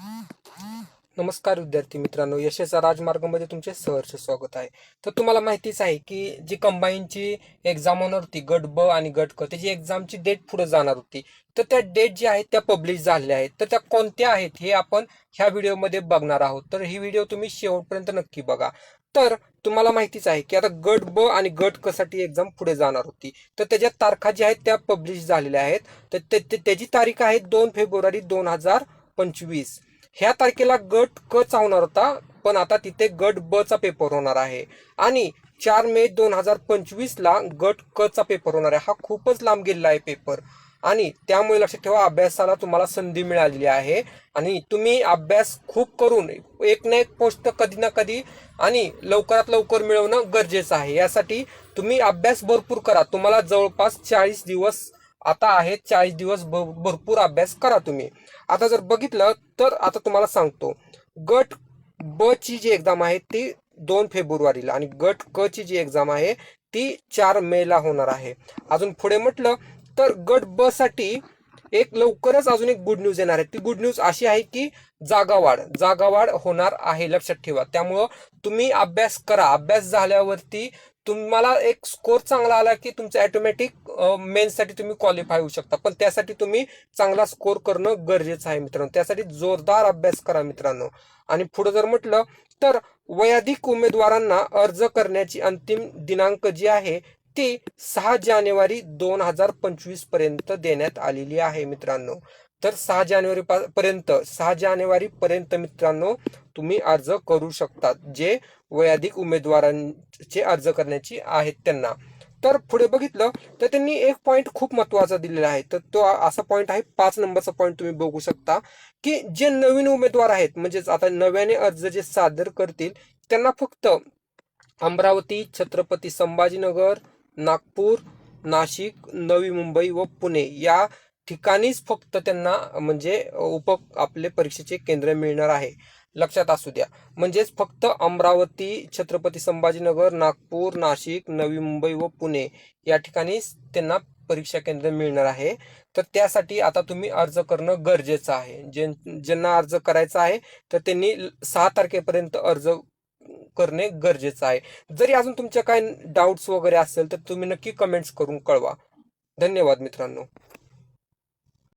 नमस्कार विद्यार्थी मित्रांनो यशस्चा राजमार्गमध्ये तुमचे सहर्ष स्वागत आहे. तर तुम्हाला माहितीच आहे की जी कंबाईनची एक्झाम होणार होती गट ब आणि गट क त्याची एक्झामची डेट पुढे जाणार होती. तर त्या डेट ज्या आहेत त्या पब्लिश झालेल्या आहेत. तर त्या कोणत्या आहेत हे आपण ह्या व्हिडिओमध्ये बघणार आहोत. तर ही व्हिडिओ तुम्ही शेवटपर्यंत नक्की बघा. तर तुम्हाला माहितीच आहे की आता गट ब आणि गट क साठी एक्झाम पुढे जाणार होती. तर त्याच्या तारखा ज्या आहेत त्या पब्लिश झालेल्या आहेत. तर त्याची तारीख आहे दोन फेब्रुवारी दोन हजार पंचवीस. ह्या तारखेला गट क चा होणार होता पण आता तिथे गट ब चा पेपर होणार आहे. आणि चार मे दोन हजार पंचवीसला गट क चा पेपर होणार आहे. हा खूपच लांब गेलेला आहे पेपर आणि त्यामुळे लक्षात ठेवा अभ्यासाला तुम्हाला संधी मिळालेली आहे. आणि तुम्ही अभ्यास खूप करून एक ना एक पोस्ट कधी ना कधी आणि लवकरात लवकर मिळवणं गरजेचं आहे. यासाठी तुम्ही अभ्यास भरपूर करा. तुम्हाला जवळपास चाळीस दिवस आता आहे चाळीस दिवस भ- भरपूर अभ्यास करा तुम्ही. आता जर बघितलं तर आता तुम्हाला सांगतो. गट ब ची जी एक्झाम आहे ती दोन फेब्रुवारीला आणि गट क ची जी एक्झाम आहे ती चार मेला होणार आहे. अजून पुढे म्हटलं तर गट ब साठी एक लवकरच अजून एक गुड न्यूज येणार आहे. ती गुड न्यूज अशी आहे की जागावाढ जागावाढ होणार आहे लक्षात ठेवा. त्यामुळं तुम्ही अभ्यास करा. अभ्यास झाल्यावरती तुम्हाला एक स्कोर चांगला आला की तुमचं ऑटोमॅटिक मेन्ससाठी तुम्ही क्वालिफाय होऊ शकता. पण त्यासाठी तुम्ही चांगला स्कोर करणं गरजेचं आहे मित्रांनो. त्यासाठी जोरदार अभ्यास करा मित्रांनो. आणि पुढे जर म्हटलं तर वयाधिक उमेदवारांना अर्ज करण्याची अंतिम दिनांक जी आहे ती सहा जानेवारी दोन हजार पंचवीसपर्यंत देण्यात आलेली आहे मित्रांनो. तर सहा जानेवारी पर्यंत सहा जानेवारी पर्यंत मित्रांनो तुम्ही अर्ज करू शकतात जे वयाधिक उमेदवारांचे अर्ज करण्याची आहेत त्यांना. तर पुढे बघितलं तर त्यांनी एक पॉईंट खूप महत्त्वाचा दिलेला आहे. तर तो असा पॉईंट आहे पाच नंबरचा पॉईंट तुम्ही बघू शकता की जे नवीन उमेदवार आहेत म्हणजेच आता नव्याने अर्ज जे सादर करतील त्यांना फक्त अमरावती छत्रपती संभाजीनगर नागपूर नाशिक नवी मुंबई व पुणे या ठिकाणीच फक्त त्यांना म्हणजे उप आपले परीक्षेचे केंद्र मिळणार आहे. लक्षात असू द्या. म्हणजेच फक्त अमरावती छत्रपती संभाजीनगर नागपूर नाशिक नवी मुंबई व पुणे या ठिकाणीच त्यांना परीक्षा केंद्र मिळणार आहे. तर त्यासाठी आता तुम्ही अर्ज करणं गरजेचं आहे. ज्यां- ज्यांना अर्ज करायचा आहे तर त्यांनी सहा तारखेपर्यंत अर्ज करणे गरजेचं आहे. जरी अजून तुमच्या काय डाऊट्स वगैरे असेल तर तुम्ही नक्की कमेंट्स करून कळवा. धन्यवाद मित्रांनो.